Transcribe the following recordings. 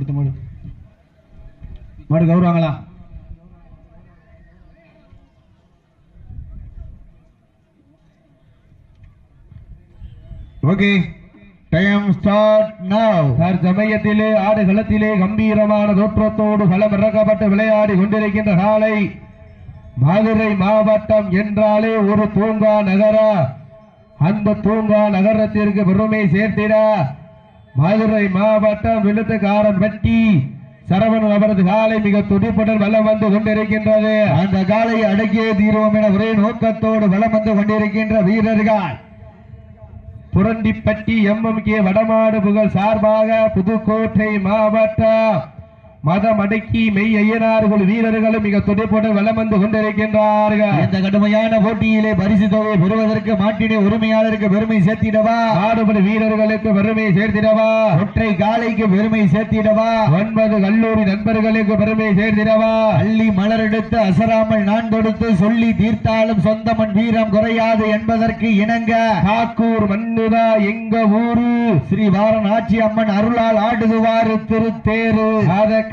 அடுத்த மாடு. மாடு கௌரவாங்களா ஓகே. டைம் ஸ்டார்ட் நவ் தற்சமயத்திலே ஆடுகளத்திலே கம்பீரமான தோற்றத்தோடு களம் இறக்கப்பட்டு விளையாடி கொண்டிருக்கின்ற காலை மதுரை மாவட்டம் என்றாலே ஒரு தூங்கா நகர? அந்த தூங்கா நகரத்திற்கு பெருமை சேர்த்திட. மதுரை மாவட்டம் விழுத்துக்காரன் வெட்டி சரவணன் அவரது காலை மிக துடிப்புடன் வலம் வந்து கொண்டிருக்கின்றது. அந்த காலையை அடக்கியே தீர்வோம் என ஒரே நோக்கத்தோடு வலம் வந்து கொண்டிருக்கின்ற வீரர்கள். புரண்டிப்பட்டி எம்எம் கே வடமாடு புகழ் சார்பாக புதுக்கோட்டை மாவட்டம் மதம் அடக்கி மெய் ஐயனார்கள் வீரர்களும் மிக துடிப்புடன் வலம் வந்து கொண்டிருக்கின்றார்கள். இந்த கடுமையான போட்டியிலே பரிசு தொகையை பெறுவதற்கு மாட்டினை உரிமையாளருக்கு பெருமை சேர்த்திடவா? ஆடுபடி வீரர்களுக்கு பெருமை சேர்த்திடவா? ஒற்றை காலைக்கு பெருமை சேர்த்திடவா? ஒன்பது கல்லூரி நண்பர்களுக்கு பெருமை சேர்த்திடவா? அள்ளி மலரெடுத்து அசராமல் நான் கொடுத்து சொல்லி தீர்த்தாலும் சொந்தமன் வீரம் குறையாது என்பதற்கு இணங்க. காக்கூர் மண்ணுதா எங்க ஊரு? ஸ்ரீ வாரணாட்சி அம்மன் அருளால் ஆடுதுவாறு திருத்தேரு.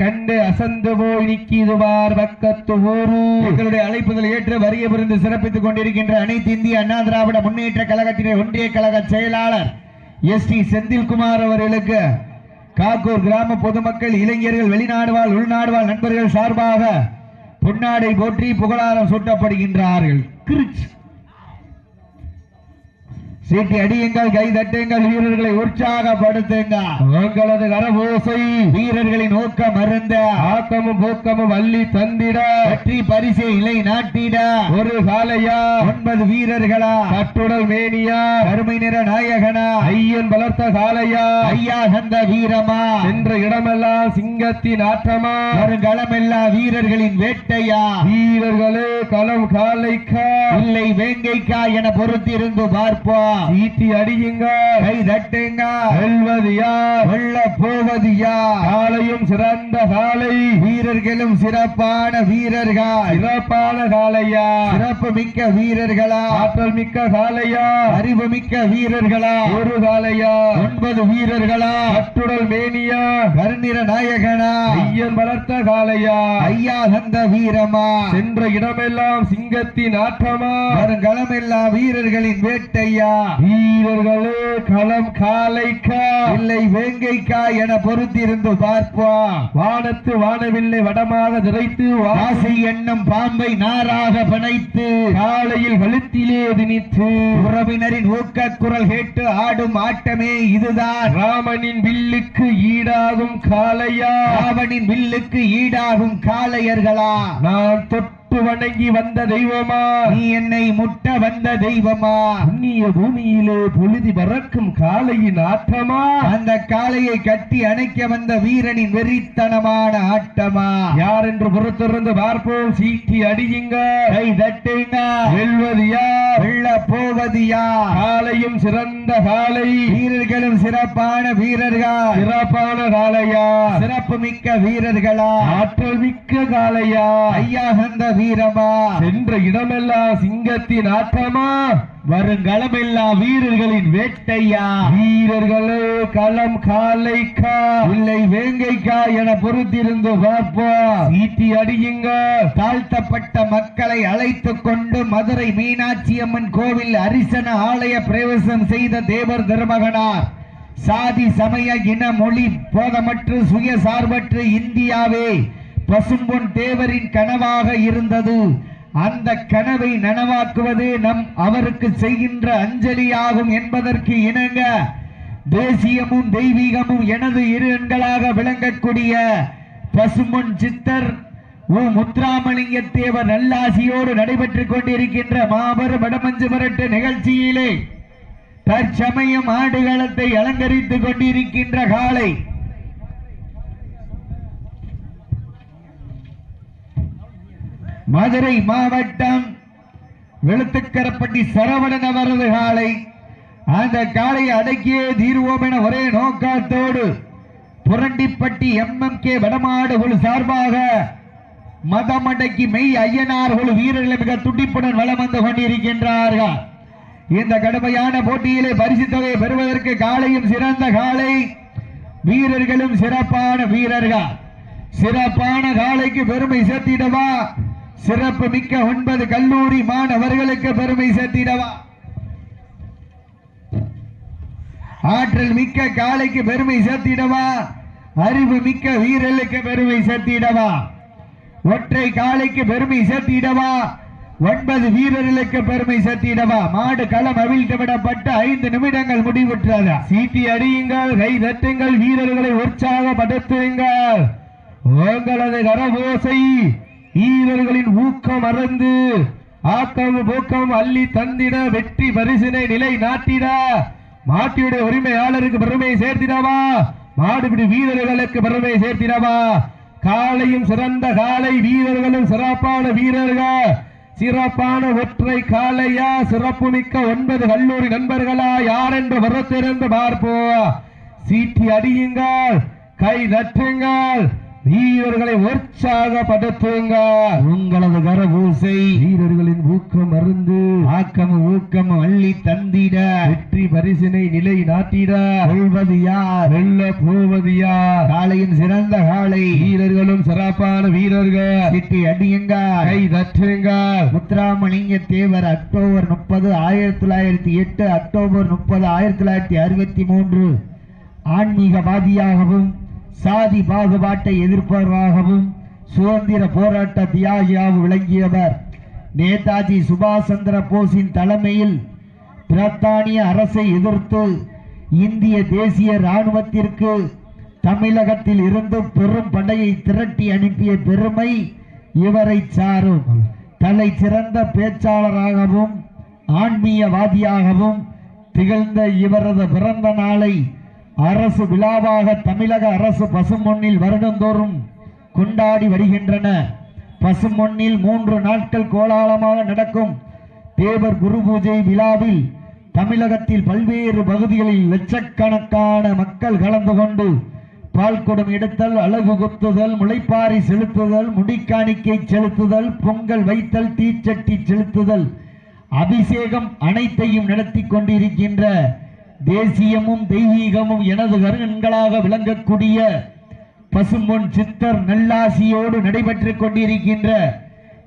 கண்டு அசந்து போய் நிக்கிதுவார் பக்கத்து ஊரு. எங்களுடைய அழைப்புகள் ஏற்று வரிய புரிந்து சிறப்பித்துக் கொண்டிருக்கின்ற அனைத்து இந்திய அண்ணா திராவிட முன்னேற்ற கழகத்தினர் ஒன்றிய கழக செயலாளர் எஸ் டி செந்தில்குமார் அவர்களுக்கு காக்கூர் கிராம பொதுமக்கள் இளைஞர்கள் வெளிநாடு வாழ் உள்நாடு வாழ் நண்பர்கள் சார்பாக பொன்னாடை போற்றி புகழாரம் சூட்டப்படுகின்றார்கள். கிருச்சி சீட்டி அடியுங்கள் கை தட்டுங்கள் வீரர்களை உற்சாகப்படுத்துங்கள். உங்களது கரபோசை வீரர்களின் நோக்கம் மருந்த ஆக்கமும் போக்கமும் அள்ளி தந்திட வெற்றி பரிசை இலை நாட்டிட. ஒரு காலையா ஒன்பது வீரர்களா? கட்டுடல் மேனியா? கருமை நிற நாயகனா? ஐயன் வளர்த்த காலையா ஐயா சந்த வீரமா? சென்ற இடமெல்லாம் சிங்கத்தின் ஆற்றமா? வருங்களமெல்லா வீரர்களின் வேட்டையா? வீரர்களே களம் காலைக்கா இல்லை வேங்கைக்கா என பொறுத்திருந்து பார்ப்போம். ஈட்டி அடியுங்க கை தட்டுங்க வெல்வது யார்? வெல்ல போவது யார்? காலையும் சிறந்த காலை வீரர்களும் சிறப்பான வீரர்கள். சிறப்பான காலையா சிறப்பு மிக்க வீரர்களா? ஆற்றல் மிக்க காலையா அறிவு மிக்க வீரர்களா? ஒரு காலையா ஒன்பது வீரர்களா? கட்டுடல் மேனியா? கருநிற நாயகனா? ஐயன் வளர்த்த காலையா ஐயா சந்த வீரமா? சென்ற இடமெல்லாம் சிங்கத்தின் ஆற்றமா? வருங்களமெல்லா வீரர்களின் வேட்டையா? வீரர்களே களம் காலைக்கா. இல்லை வேங்கைக்கா என பொறுத்திருந்து பார்ப்போம் வானத்து வானவில்லை வடமாக நிறைத்து வாசி எண்ணம் பாம்பை நாராக பிணைத்து. காலையில் கழுத்திலே திணித்து. உறவினரின் ஊக்க குரல் கேட்டு ஆடும் ஆட்டமே இதுதான். ராமனின் வில்லுக்கு ஈடாகும் காலையா ராவணின் வில்லுக்கு ஈடாகும் காளையர்களா. நான் தொட்டு வணங்கி வந்த தெய்வமா? நீ என்னை முட்ட வந்த தெய்வமா? புண்ணிய பூமியிலே பொழுதி பறக்கும் காலையின் ஆட்டமா? அந்த காளையை கட்டி அணைக்க வந்த வீரனின் வெறித்தனமான ஆட்டமா? யார் என்று புறத்திருந்து பார்ப்போம் சீட்டி அடியுங்க. கை தட்டுங்க. வெல்வது யார்? வெள்ள போவது யார்? காலையும் சிறந்த காலை வீரர்களும் சிறப்பான வீரர்கள். சிறப்பான காலையா சிறப்பு மிக்க வீரர்களா? ஆற்றல் மிக்க காலையா ஐயா சந்த வீரமா? சென்ற இடமெல்லாம் சிங்கத்தின் ஆட்டமா வருங்களமெல்லாம் வீரர்களின் வேட்டையா? வீரர்களே களம் காலைக்கா? இல்லை வேங்கைக்கா என பொறுத்திருந்து பார்ப்போம். ஈட்டி அடியுங்க. தாழ்த்தப்பட்ட மக்களை அழைத்துக் கொண்டு மதுரை மீனாட்சி அம்மன் கோவில் அரிசன ஆலய பிரவேசம் செய்த தேவர் திருமகனார். சாதி சமய இன மொழி போதமற்று சுயசார்பற்று இந்தியாவே பசும்பொன் தேவரின் கனவாக இருந்தது. அந்த கனவை நனவாக்குவது நம் அவருக்கு செய்கின்ற அஞ்சலியாகும் என்பதற்கு இணங்க தேசியமும் தெய்வீகமும் எனது இரு எண்களாக விளங்கக்கூடிய பசும்பொன் சித்தர் ஓ முத்ராமலிங்க தேவர் நல்லாசியோடு நடைபெற்றுக் கொண்டிருக்கின்ற மாபெரும் வடமஞ்சு மிரட்டு நிகழ்ச்சியிலே தற்சமயம் ஆடுகளத்தை அலங்கரித்துக் கொண்டிருக்கின்ற காலை மதுரை மாவட்டம் வெளுத்துக்கரப்பட்டி சரவணன் அவரது காலை. அந்த காலையை அடக்கியே தீர்வோம் என ஒரே நோக்கத்தோடு புரண்டிப்பட்டி எம்எம் கே வடமாடு குழு சார்பாக மதமடக்கி மெய் ஐயனார் குழு வீரர்கள் மிக துடிப்புடன் வலம் வந்து கொண்டிருக்கின்றார்கள். இந்த கடுமையான போட்டியிலே பரிசு தொகையை பெறுவதற்கு காலையும் சிறந்த காலை. வீரர்களும் சிறப்பான வீரர்கள். சிறப்பான காலைக்கு பெருமை சேர்த்திடவா? சிறப்பு மிக்க ஒன்பது கல்லூரி மாணவர்களுக்கு பெருமை சேர்த்திடவா? ஆற்றல் மிக்க காலைக்கு பெருமை சேர்த்திடவா? அறிவு மிக்க வீரலுக்கு பெருமை சேர்த்திடவா? ஒற்றை காலைக்கு பெருமை சேர்த்திடவா? ஒன்பது வீரர்களுக்கு பெருமை சேர்த்திடவா? மாடு களம் அவிழ்த்து விடப்பட்டு ஐந்து நிமிடங்கள் முடிவுற்றது. சீட்டி அடியுங்கள் கை தட்டுங்கள் வீரர்களை உற்சாகப்படுத்துங்கள். உங்களது கரபோசை வீரர்களின் ஊக்கம் அறந்து ஆக்கம் போக்கம் அள்ளி தந்திட வெற்றி பரிசினை நிலை நாட்டிட. மாட்டியுடைய உரிமையாளருக்கு பெருமையை சேர்த்திடவா? மாடுபிடி வீரர்களுக்கு பெருமை சேர்த்திடவா? காலையும் சிறந்த காலை வீரர்களும் சிறப்பான வீரர்கள். சிறப்பான ஒற்றை காலையா சிறப்பு மிக்க ஒன்பது கல்லூரி நண்பர்களா? யார் என்று வரத்திறந்து பார்ப்போம். சீட்டி அடியுங்கள் கை தட்டுங்கள். வீரர்களை உற்சாகப்படுத்துங்கள் உங்களது கரபூசை வீரர்களின் ஊக்கம் மருந்து ஆக்கம் ஊக்கம் அள்ளி தந்திட. வெற்றி பரிசினை நிலை நாட்டிட. கொள்வது யார்? வெல்ல போவது யார்? காளையின் சிறந்த காளை. வீரர்களும் சிறப்பான வீரர்கள். சிட்டி அடியுங்கள். கை தட்டுங்கள். முத்துராமலிங்க தேவர் அக்டோபர் முப்பது ஆயிரத்தி தொள்ளாயிரத்தி எட்டு அக்டோபர் முப்பது ஆயிரத்தி தொள்ளாயிரத்தி அறுபத்தி மூன்று. ஆன்மீகவாதியாகவும் சாதி பாகுபாட்டை எதிர்ப்பவராகவும் சுதந்திர போராட்ட தியாகியாக விளங்கியவர். நேதாஜி சுபாஷ் சந்திர போஸின் தலைமையில் பிரித்தானிய அரசை எதிர்த்து இந்திய தேசிய ராணுவத்திற்கு தமிழகத்தில் இருந்து பெரும் படையை திரட்டி அனுப்பிய பெருமை இவரை சாரும். தலை சிறந்த பேச்சாளராகவும் ஆன்மீகவாதியாகவும் திகழ்ந்த இவரது பிறந்த நாளை அரசு விழாவாக தமிழக அரசு பசுமொன்னில் வருடந்தோறும் கொண்டாடி வருகின்றன. பசுமொன்னில் மூன்று நாட்கள் கோலாலமாக நடக்கும் தேவர் குரு பூஜை விழாவில் தமிழகத்தில் பல்வேறு பகுதிகளில் லட்சக்கணக்கான மக்கள் கலந்து கொண்டு பால்குடம் எடுத்தல் அழகு குத்துதல் முளைப்பாரி செலுத்துதல் முடிக்காணிக்கை செலுத்துதல் பொங்கல் வைத்தல் தீச்சட்டி செலுத்துதல் அபிஷேகம் அனைத்தையும் நடத்தி கொண்டிருக்கின்ற தேசியமும் தெய்வீகமும் எனது கருங்களாக விளங்கக்கூடிய பசும்பொன் சித்தர் நல்லாசியோடு நடைபெற்றுக் கொண்டிருக்கின்ற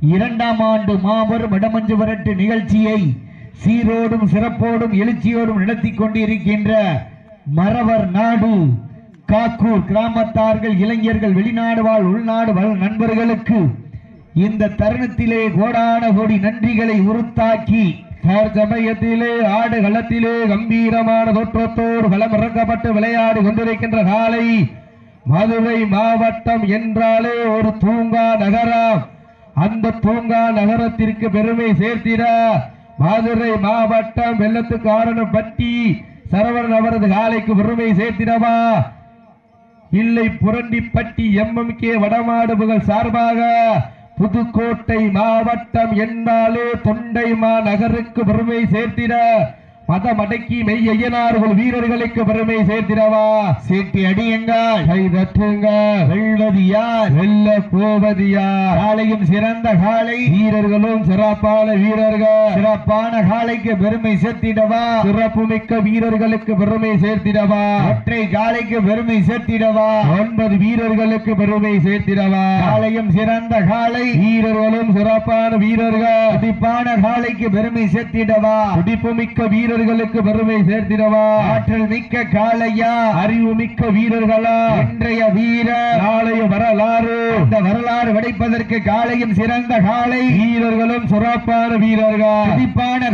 இரண்டாம் ஆண்டு மாபெரும் இடமஞ்சு வரட்டு நிகழ்ச்சியை சீரோடும் சிறப்போடும் எழுச்சியோடும் நடத்தி கொண்டிருக்கின்ற மறவர் நாடு காக்கூர் கிராமத்தார்கள் இளைஞர்கள் வெளிநாடு வாழ் உள்நாடு வாழ் நண்பர்களுக்கு இந்த தருணத்திலே கோடான கோடி நன்றிகளை உருத்தாக்கி சமயத்திலே ஆடு களத்திலே கம்பீரமான தோற்றத்தோடு களம் இறக்கப்பட்டு விளையாடி கொண்டிருக்கின்ற காலை மதுரை மாவட்டம் என்றாலே ஒரு தூங்கா நகரம் அந்த தூங்கா நகரத்திற்கு பெருமை சேர்த்திட மதுரை மாவட்டம் வெள்ளத்துக்கு பட்டி சரவணன் அவரது காலைக்கு பெருமை சேர்த்திடவா? இல்லை புரண்டிப்பட்டி எம்எம்கே வடமாடுபுகள் சார்பாக புதுக்கோட்டை மாவட்டம் என்னாலே தொண்டைமா நகருக்கு பெருமை சேர்த்திட மதமடக்கி மெய் ஐயனார்கள் வீரர்களுக்கு பெருமை சேர்த்திடவா? சீட்டி அடியுங்கள் கை தட்டுங்க வெல்வது யார்? வெல்ல போவது யார்? காலையும் சிறந்த காலை வீரர்களும் சிறப்பான வீரர்கள். சிறப்பான காலைக்கு பெருமை சேர்த்திடவா? சிறப்பு மிக்க வீரர்களுக்கு பெருமை சேர்த்திடவா? ஒற்றை காலைக்கு பெருமை சேர்த்திடவா? ஒன்பது வீரர்களுக்கு பெருமை சேர்த்திடவா? காலையும் சிறந்த காலை வீரர்களும் சிறப்பான வீரர்கள். துடிப்பான காலைக்கு பெருமை சேர்த்திடவா? துடிப்பு மிக்க வீரர்களுக்கு பெருமை சேர்த்திடவா? ஆற்றல் மிக்க காளையா? அறிவு மிக்க வீரர்களா? இன்றைய வீரர். நாளைய வரலாறு. இந்த வரலாறு படைப்பதற்கு காலையும் சிறந்த காலை வீரர்களும் சிறப்பான வீரர்கள். துடிப்பான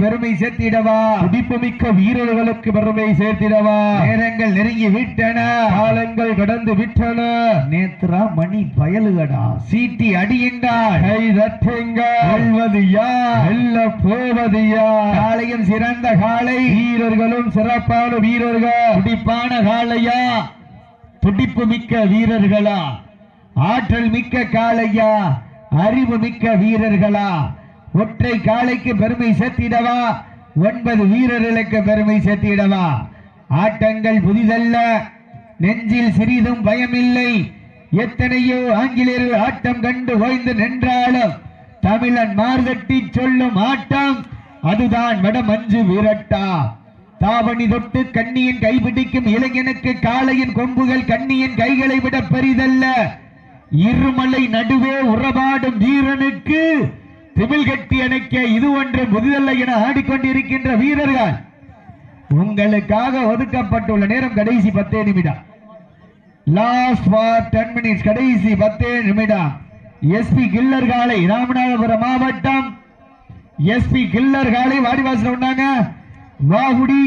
பெருமை சேர்த்திடவா? துடிப்பு மிக்க வீரர்களுக்கு பெருமை சேர்த்திடவா? நேரங்கள் நெருங்கி விட்டன. காலங்கள் கடந்து விட்டன. நேத்ரா மணி பயலுகடா. சீட்டி அடியுங்கள் கை தட்டுங்க. வெல்வது யார்? வெல்ல போவது யார்? காலையும் சிறந்த காலை. வீரர்களும் சிறப்பான வீரர்கள். துடிப்பான காளையா துடிப்பு மிக்க வீரர்களா? ஆற்றல் மிக்க காளையா அறிவு மிக்க வீரர்களா? ஒற்றை காளைக்கு பெருமை சேர்த்திடவா? ஒன்பது வீரர்களுக்கு பெருமை சேர்த்திடவா? ஆட்டங்கள் புதிதல்ல. நெஞ்சில் சிறிதும் பயமில்லை. எத்தனையோ ஆங்கிலேயர்கள் ஆட்டம் கண்டு ஓய்ந்து நின்றாலும் தமிழன் மார்கட்டி சொல்லும் ஆட்டம் அதுதான் வட மஞ்சு வீரட்டா. தாவணி தொட்டு கண்ணியின் கைபிடிக்கும் இளைஞனுக்கு காளையின் கொம்புகள் கண்ணியின் கைகளை விட பெரிதல்ல. இருமலை நடுவே உறவாடும் வீரனுக்கு திமிழ் கட்டி அணைக்க இது ஒன்று புதிதல்ல என ஆடிக்கொண்டிருக்கின்ற வீரர்கள். உங்களுக்காக ஒதுக்கப்பட்டுள்ள நேரம் கடைசி பத்தே நிமிடம். லாஸ்ட் ஃபார் டென் மினிட்ஸ் கடைசி பத்தே நிமிடம். எஸ்பி கில்லர் காலை ராமநாதபுரம் மாவட்டம் எஸ்பி கில்லர் காலை வாடிவாசல் உண்டாங்க. வாகுடி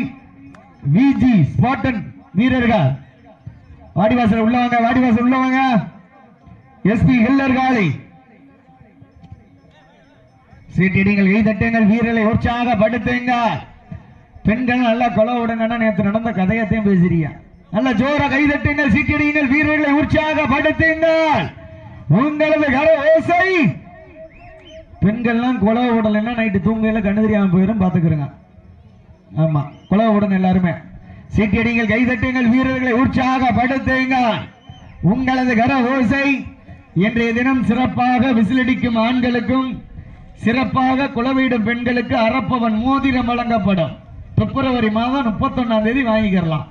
விஜி ஸ்பாட்டன் வீரர்கள். வாடிவாசல் உள்ளவங்க வாடிவாசல் உள்ளவங்க எஸ்பி கில்லர் காலை சீட்டிடுங்கள் கைதட்டுங்கள் வீரர்களை உற்சாகப்படுத்துங்க பெண்கள் நல்லா கொலை விடுங்கன்னா நேற்று நடந்த கதையத்தையும் பேசுறியா நல்ல ஜோர கைதட்டுங்கள் சீட்டிடுங்கள் வீரர்களை உற்சாகப்படுத்துங்கள். உங்களது கர ஓசை பெண்கள்லாம் கொலை விடலைன்னா நைட்டு தூங்கையில் கண்ணு தெரியாமல் போயிடும் பார்த்துக்கிறோங்க ஆமா கொலை உடன் எல்லாருமே. சீட்டியடிங்கள் கைதட்டுங்கள் வீரர்களை உற்சாகப்படுத்துங்க. உங்களது கர ஓசை இன்றைய தினம் சிறப்பாக விசிலடிக்கும் ஆண்களுக்கும் சிறப்பாக குலவிடும் பெண்களுக்கு அரப்பவன் மோதிரம் வழங்கப்படும். பிப்ரவரி மாதம் முப்பத்தொன்னாம் தேதி வாங்கிக்கிறலாம்.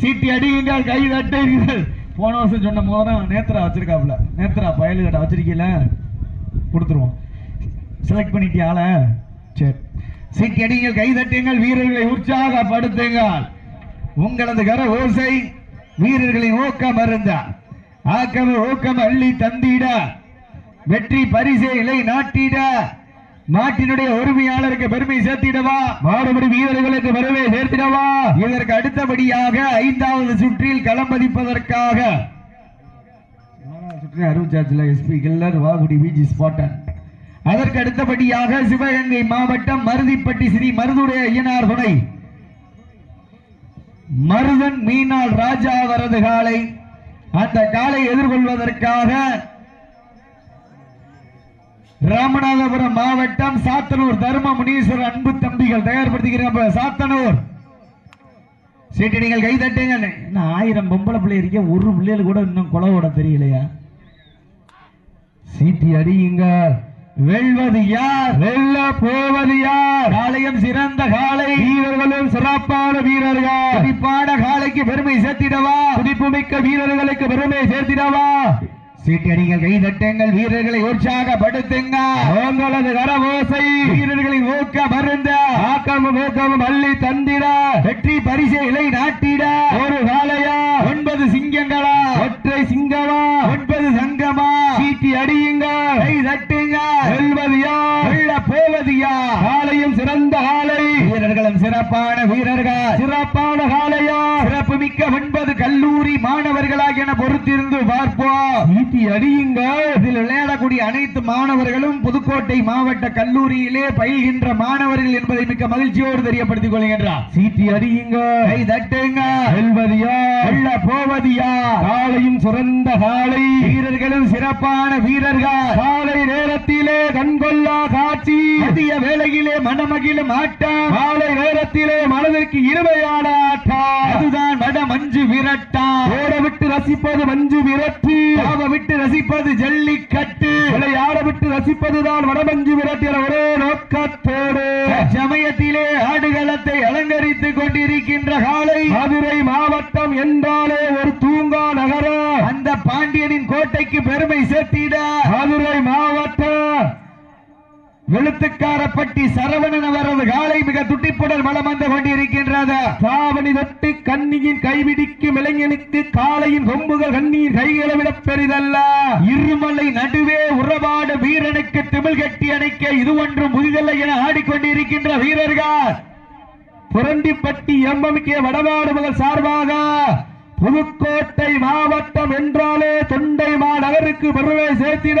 சீட்டி அடியுங்கள் கை தட்டுங்கள். போன வருஷம் சொன்ன மோதிரம் நேத்ரா வச்சிருக்காப்புல. நேத்ரா பயலு கடை கொடுத்துருவோம். செலக்ட் பண்ணிட்டியால சரி. சீட்டி அடிங்கள் வீரர்களை உற்சாகப்படுத்துங்கள். உங்களது கர ஓசை வீரர்களின் ஊக்கம் அருந்த. ஆக்கம் ஊக்கம் அள்ளி தந்திட. வெற்றி பரிசை இலை நாட்டிட. நாட்டினுடைய உரிமையாளருக்கு பெருமை சேர்த்திடவா? மாறுபடி வீரர்களுக்கு பெருமை சேர்த்திடவா? இதற்கு அடுத்தபடியாக ஐந்தாவது சுற்றில் களம் பதிப்பதற்காக. சுற்றி அறிவிச்சாச்சுல எஸ்பி கில்லர் வாகுடி பிஜி ஸ்பாட்டன் அதற்கு அடுத்தபடியாக சிவகங்கை மாவட்டம் மருதிப்பட்டி ஸ்ரீ மருதுடைய ஐயனார் துணை மருதன் மீனாள் ராஜா வரது காலை. அந்த காலை எதிர்கொள்வதற்காக ராமநாதபுரம் மாவட்டம் சாத்தனூர் தர்ம முனீஸ்வரர் அன்பு தம்பிகள் தயார்படுத்திக்கிறீங்க சாத்தனூர். சீட்டு நீங்கள் கை தட்டுங்க. என்ன ஆயிரம் பொம்பளை பிள்ளை இருக்க ஒரு பிள்ளைகள் கூட இன்னும் குளவோட தெரியலையா? சீட்டி அடியுங்க வெல்வது யார்? வெல்ல போவது யார்? காளையம் சிறந்த காளை. வீரர்களும் சிறப்பான வீரர்கள். துடிப்பான காளைக்கு பெருமை சேர்த்திடவா? துடிப்புமிக்க வீரர்களுக்கு பெருமை சேர்த்திடவா? சீட்டி அடிங்கள் கை தட்டுங்கள் வீரர்களை உற்சாகப்படுத்துங்க. உங்களது கரவோசை வீரர்களின் ஊக்க மருந்த ஆக்கமும் ஊக்கமும் அள்ளி தந்திட. வெற்றி பரிசை இலை நாட்டிட. ஒரு காளையா ஒன்பது சிங்கங்களா? ஒற்றை சிங்கமா? ஒன்பது சங்கமா? சீட்டி அடியுங்க. கை தட்டுங்க. வெல்வது யார்? போவது யார்? காலையும் சிறந்த காலை வீரர்களும் சிறப்பான வீரர்கள். சிறப்பான காலையா சிறப்பு மிக்க ஒன்பது கல்லூரி மாணவர்களாக என பொறுத்திருந்து பார்ப்போம். ஈட்டி அடியுங்க. இதில் விளையாடக்கூடிய அனைத்து மாணவர்களும் புதுக்கோட்டை மாவட்ட கல்லூரியிலே பயில்கின்ற மாணவர்கள் என்பதை மிக்க மகிழ்ச்சியோடு தெரியப்படுத்திக் கொள்கின்றார். சீட்டி அடியுங்க. கை தட்டுங்க. வெல்வதியா வெல்ல போவதியா? காலையும் சிறந்த காலை. வீரர்களும் சிறப்பான வீரர்கள். காலை நேரத்திலே கண்கொள்ளா காட்சி. மதிய வேளையிலே மனமகிழும் ஆட்டம் காலை நேரத்திலே மனதிற்கு இருமையான ஆட்டம் அதுதான் வட மஞ்சு விரட்டா. ஓட விட்டு ரசிப்பது மஞ்சு விரட்டு. ஆட விட்டு ரசிப்பது ஜல்லிக்கட்டு. விளையாட விட்டு ரசிப்பதுதான் வடமஞ்சு விரட்டு என ஒரே நோக்கத்தோடு. சமயத்திலே ஆடுகளத்தை அலங்கரித்துக் கொண்டிருக்கின்ற காலை. மதுரை மாவட்டம் என்றாலே ஒரு தூங்கா நகரம் அந்த பாண்டியனின் கோட்டைக்கு பெருமை சேர்த்திட. மதுரை மாவட்டம் வெளுத்துக்காரப்பட்டி சரவணன் அவரது காலை மிக துட்டிப்புடன் வளம் வந்து கொண்டிருக்கின்றது. சாவணி தொட்டு கண்ணியின் கைவிடிக்கும் இளைஞனுக்கு காலையின் கொம்புகள் கண்ணீர் கைகளை விட பெரிதல்ல. இருமலை நடுவே உறவாடு வீரனுக்கு திமிழ் கட்டி அணைக்க இது ஒன்றும் புதிதல்ல என ஆடிக்கொண்டிருக்கின்ற வீரர்கள். புரண்டிப்பட்டி எம்பமிக்க மகள் சார்பாக புதுக்கோட்டை மாவட்டம் என்றாலே தொண்டை மாநகருக்கு பெருமை சேர்த்திட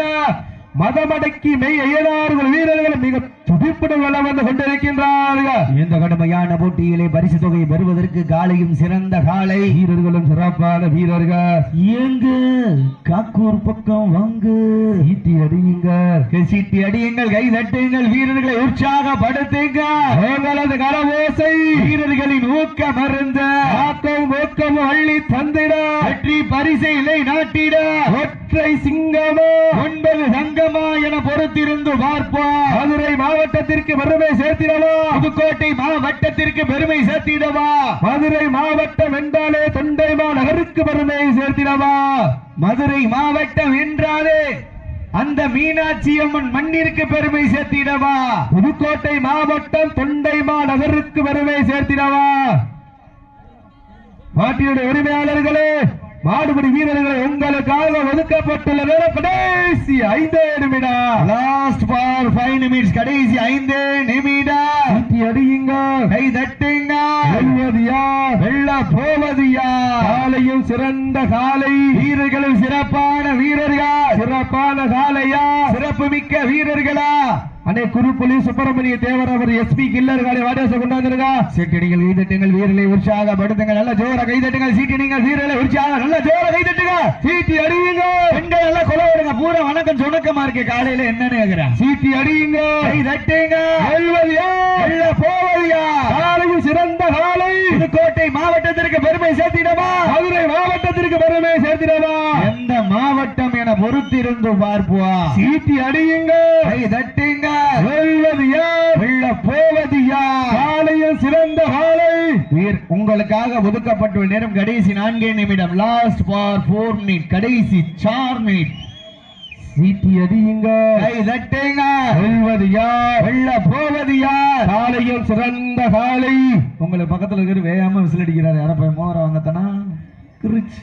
மதமடக்கி மெய் ஐயனார்கள் வீரர்கள் மிக வளம் வந்து கொண்டிருக்கின்றார்கள். இந்த கடுமையான போட்டியிலே பரிசு தொகையை பெறுவதற்கு காலையும் சிறந்த காலை. வீரர்களும் சிறப்பான வீரர்கள். எங்கு காக்கூர் பக்கம் வாங்கு. ஈட்டி அடியுங்கள். சீட்டி அடியுங்கள் கை தட்டுங்கள் வீரர்களை உற்சாகப்படுத்துங்க. உங்களது கரவோசை. வீரர்களின் ஊக்க மருந்த. ஆக்கம் ஊக்கமும் அள்ளி தந்திட. வெற்றி பரிசை இலை நாட்டிட. ஒற்றை ஒற்றை சிங்கமோ. ஒன்பது சங்கமா என பொறுத்திருந்து பார்ப்போம். மதுரை மாவட்டத்திற்கு பெருமை சேர்த்திடவா? புதுக்கோட்டை மாவட்டத்திற்கு பெருமை சேர்த்திடவா? மதுரை மாவட்டம் என்றாலே தொண்டைமா நகருக்கு பெருமை சேர்த்திடவா? மதுரை மாவட்டம் என்றாலே அந்த மீனாட்சி அம்மன் மண்ணிற்கு பெருமை சேர்த்திடவா? புதுக்கோட்டை மாவட்டம் தொண்டைமா நகருக்கு பெருமை சேர்த்திடவா? மாட்டினுடைய உரிமையாளர்களே மாடுபிடி வீரர்களை உங்களுக்காக ஒதுக்கப்பட்டுள்ள நேரம் கடைசி ஐந்தே நிமிடம். லாஸ்ட் ஃபார் ஃபைவ் நிமிட்ஸ் கடைசி ஐந்து நிமிடம். சுத்தி அடியுங்க. கை தட்டுங்க. வெல்வது யார்? வெள்ள போவது யார்? காலையும் சிறந்த காலை. வீரர்களும் சிறப்பான வீரர்கள்? சிறப்பான காலையா? சிறப்பு மிக்க வீரர்களா? அன்னை குருப்புலி சுப்பிரமணிய தேவர் அவர் எஸ்பி கில்லர் காலை வாடேச கொண்டாந்துருங்க சீட்டடிகள் கைதட்டுங்கள் உற்சாக உற்சாகப்படுத்துங்கள் நல்ல ஜோர கைதட்டுங்கள். சீட்டடிங்கள் வீரலை உற்சாக நல்ல ஜோர கைதட்டுங்க. சீட்டி அடியுங்க. பெண்கள் எல்லாம் கொலை விடுங்க பூரா வணக்கம் சுணக்கமா இருக்கு. காலையில என்னன்னு கேக்குறேன் சீட்டி அடியுங்க. கைதட்டுங்க தட்டுங்க. வெல்வது யார் காலையும் சிறந்த காலை. புதுக்கோட்டை மாவட்டத்திற்கு பெருமை சேர்த்திடவா? மதுரை மாவட்டத்திற்கு பெருமை சேர்த்திடவா? எந்த மாவட்டம் என பொறுத்திருந்து பார்ப்புவா சீட்டி அடியுங்க. கைதட்டுங்க தட்டுங்க வெல்வது யார் வெள்ள போவது யார் சிறந்த காலை. வீர் உங்களுக்காக ஒதுக்கப்பட்டுள்ள நேரம் கடைசி நான்கே நிமிடம். லாஸ்ட் ஃபார் ஃபோர் மினிட் கடைசி சார் மினிட் சீட்டி அடியுங்க. கை தட்டுங்க. வெல்வது யார் வெள்ள போவது யார் சிறந்த காலை. உங்களுக்கு பக்கத்துல இருக்கிற வேகாம விசில் அடிக்கிறாரு. யார போய் மோர வாங்கத்தனா? கிருச்சு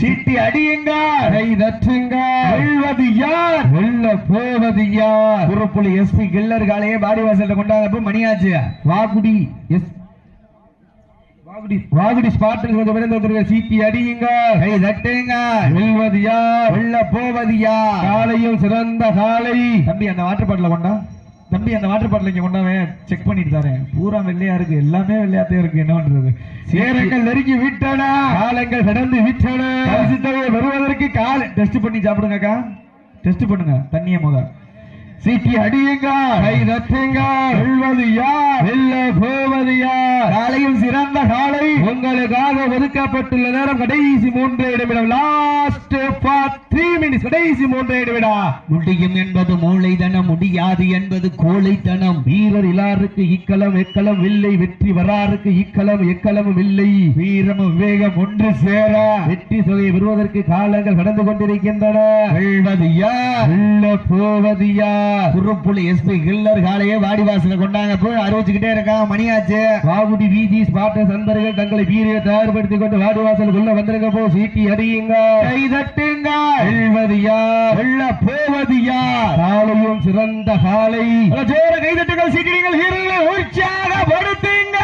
சீட்டி அடியுங்க. கை தட்டுங்க. வெல்வது யார்? வெல்ல போவது யார்? குருப்புலி எஸ்பி கில்லர் காலையே பாடி வாசல்ல கொண்டாடப்ப மணியாச்சு. வாகுடி எஸ். வாகுடி வாகுடி ஸ்பாட்டில் கொஞ்சம் வந்திருக்க சீட்டி அடியுங்க. கை தட்டுங்க. வெல்வது யார்? போவது யார்? காலையும் சிறந்த காலை. தம்பி அந்த வாட்டர் பாட்டில கொண்டா. தம்பி அந்த வாட்டர் பாட்டில் இங்க கொண்டாவே செக் பண்ணிட்டு தரேன். பூரா வெள்ளையா இருக்கு. எல்லாமே வெள்ளையாத்தே இருக்கு. என்ன பண்றது சேரங்கள் நெருங்கி விட்டன. காலங்கள் கடந்து விட்டன. வருவதற்கு கால். டெஸ்ட் பண்ணி சாப்பிடுங்கக்கா. டெஸ்ட் பண்ணுங்க. தண்ணிய முத சீட்டி அடியுங்க. கை தட்டுங்க. வெல்வது யார்? வெல்ல போவது யார்? காலையும் சிறந்த காலை. உங்களுக்காக ஒதுக்கப்பட்டுள்ள நேரம் கடைசி மூன்றே நிமிடம். லாஸ்ட் த்ரீ மினிட்ஸ் கடைசி மூன்றே நிமிடம். முடியும் என்பது மூளைதனம் முடியாது என்பது கோழைத்தனம். வீரர் இலாருக்கு இக்களம் எக்களம் வில்லை. வெற்றி வராருக்கு இக்களம் எக்களம் வில்லை. வீரமும் விவேகம் ஒன்று சேர. வெற்றி தொகை பெறுவதற்கு காலங்கள் கடந்து கொண்டிருக்கின்றன. வெல்வது யார்? வெல்ல போவது யார்? குருப்புலி எஸ்பி கில்லர் காலையே வாடி வாசல கொண்டாங்க. போய் அறிவிச்சுக்கிட்டே இருக்கான் மணியாச்சு. வாகுடி வீதி ஸ்பாட்ட சந்தர்கள் தங்களை வீரியை தயார்படுத்திக் கொண்டு வாடிவாசலுக்குள்ள வந்திருக்க போ சீட்டி அடியுங்க. கை தட்டுங்க. வெல்வது யார்? வெல்ல போவது யார்? காலையும் சிறந்த காலை. ஜோர கை தட்டுங்கள் சீக்கிரங்கள் வீரர்களை உற்சாகப்படுத்துங்க.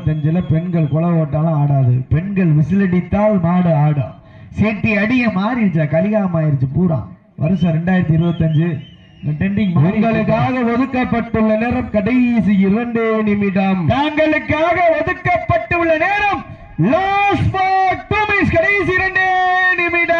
இருபத்தஞ்சுல பெண்கள் குலை ஓட்டாலும் ஆடாது. பெண்கள் விசிலடித்தால் மாடு ஆடும். சீட்டி அடிய மாறிடுச்சா? கலிகாம ஆயிருச்சு பூரா. வருஷம் ரெண்டாயிரத்தி இருபத்தஞ்சு. உங்களுக்காக ஒதுக்கப்பட்டுள்ள நேரம் கடைசி இரண்டே நிமிடம். தாங்களுக்காக ஒதுக்கப்பட்டுள்ள நேரம் லாஸ்ட் ஃபார் டூ மினிட்ஸ் கடைசி இரண்டே நிமிடம்.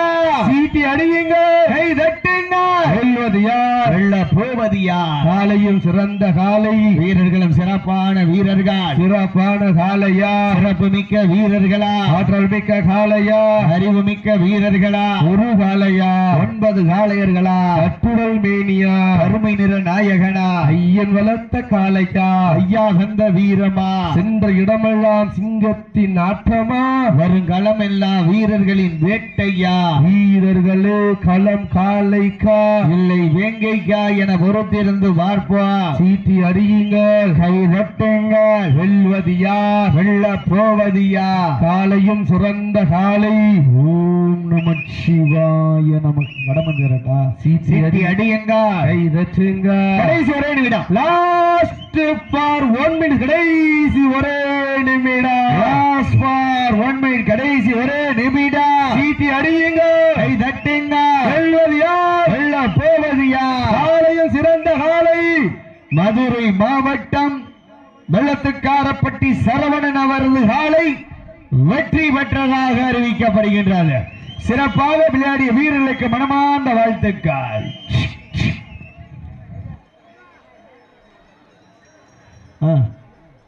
சீட்டி அடியுங்க கை தட்டுங்க வெல்வது யார் வெள்ள போவது யார் காலையும் சிறந்த காலை. வீரர்களும் சிறப்பான வீரர்கள். சிறப்பான காலையா. சிறப்பு மிக்க வீரர்களா. ஆற்றல் மிக்க காலையா. அறிவு மிக்க வீரர்களா. ஒரு காலையா. ஒன்பது காளையர்களா. கட்டுடல் மேனியா. கருமை நிற நாயகனா. ஐயன் வளர்த்த காலைக்கா ஐயா கந்த வீரமா. சென்ற இடமெல்லாம் சிங்கத்தின் ஆற்றமா வருங்களம் எல்லாம் வீரர்களின் வேட்டையா? வீரர்களே களம் காலைக்கா? இல்லை வேங்கைக்கா என பொறுத்திருந்து பார்ப்போம்? சீட்டி அடியுங்க. கை தட்டுங்க வெல்வது யார் வெள்ள போவது யார் காலையும் சிறந்த காலை. ஓம் நம சிவாய நமக்கு வடமந்திரட்டா சீட்டி சீட்டி அடி அடியுங்க. கை தட்டுங்க கடைசி ஒரே நிமிடம் லாஸ்ட் ஃபார் ஒன் மினிட் கடைசி ஒரே நிமிடம். லாஸ்ட் ஃபார் ஒன் மினிட் கடைசி ஒரே நிமிடம். சீட்டி அடியுங்க கை தட்டுங்க வெல்வது யார்? வெள்ள போவது யார்? காலையும் சிறந்த காலை. மதுரை மாவட்டம் வெள்ளத்துக்காரப்பட்டி சரவணன் அவரது காலை வெற்றி பெற்றதாக அறிவிக்கப்படுகின்றது. சிறப்பாக விளையாடிய வீரர்களுக்கு மனமார்ந்த வாழ்த்துக்கள். ஆ.